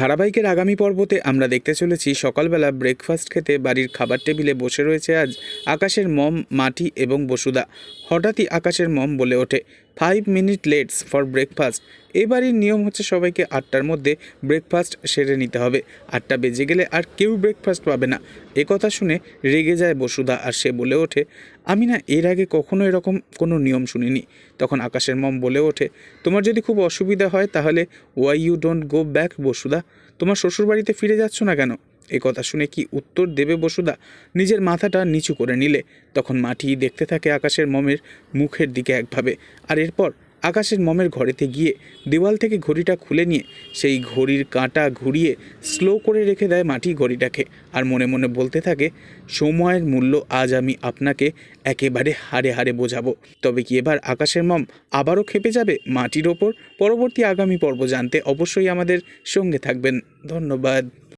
ধারাবাহিকের আগামী পর্বতে আমরা দেখতে চলেছি সকালবেলা ব্রেকফাস্ট খেতে বাড়ির খাবার টেবিলে বসে রয়েছে আজ আকাশের মম, মাটি এবং বসুদা হঠাৎই আকাশের মম বলে ওঠে five minute let's for breakfast বাড়ির নিয়ম হচ্ছে সবাইকে আটটার মধ্যে ব্রেকফাস্ট সেরে নিতে হবে। আটটা বেজে গেলে আর কেউ ব্রেকফাস্ট পাবে না। কথা শুনে রেগে যায় বসুদা আর সে বলে ওঠে, আমি না এর আগে কখনো এরকম কোনো নিয়ম শুনিনি। তখন আকাশের মম বলে ওঠে, তোমার যদি খুব অসুবিধা হয় তাহলে why you don't go back বসুদা তোমার শ্বশুরবাড়িতে ফিরে যাচ্ছ না কেন? এ কথা শুনে কি উত্তর দেবে বসুদা? নিজের মাথাটা নিচু করে নিলে। তখন মাটি দেখতে থাকে আকাশের মমের মুখের দিকে একভাবে। আর এরপর আকাশের মমের ঘরেতে গিয়ে দেওয়াল থেকে ঘড়িটা খুলে নিয়ে সেই ঘড়ির কাঁটা ঘুরিয়ে স্লো করে রেখে দেয় মাটি ঘড়িটাকে। আর মনে মনে বলতে থাকে, সময়ের মূল্য আজ আমি আপনাকে একেবারে হারে হারে বোঝাবো। তবে কি এবার আকাশের মম আবারও খেপে যাবে মাটির ওপর? পরবর্তী আগামী পর্ব জানতে অবশ্যই আমাদের সঙ্গে থাকবেন। ধন্যবাদ।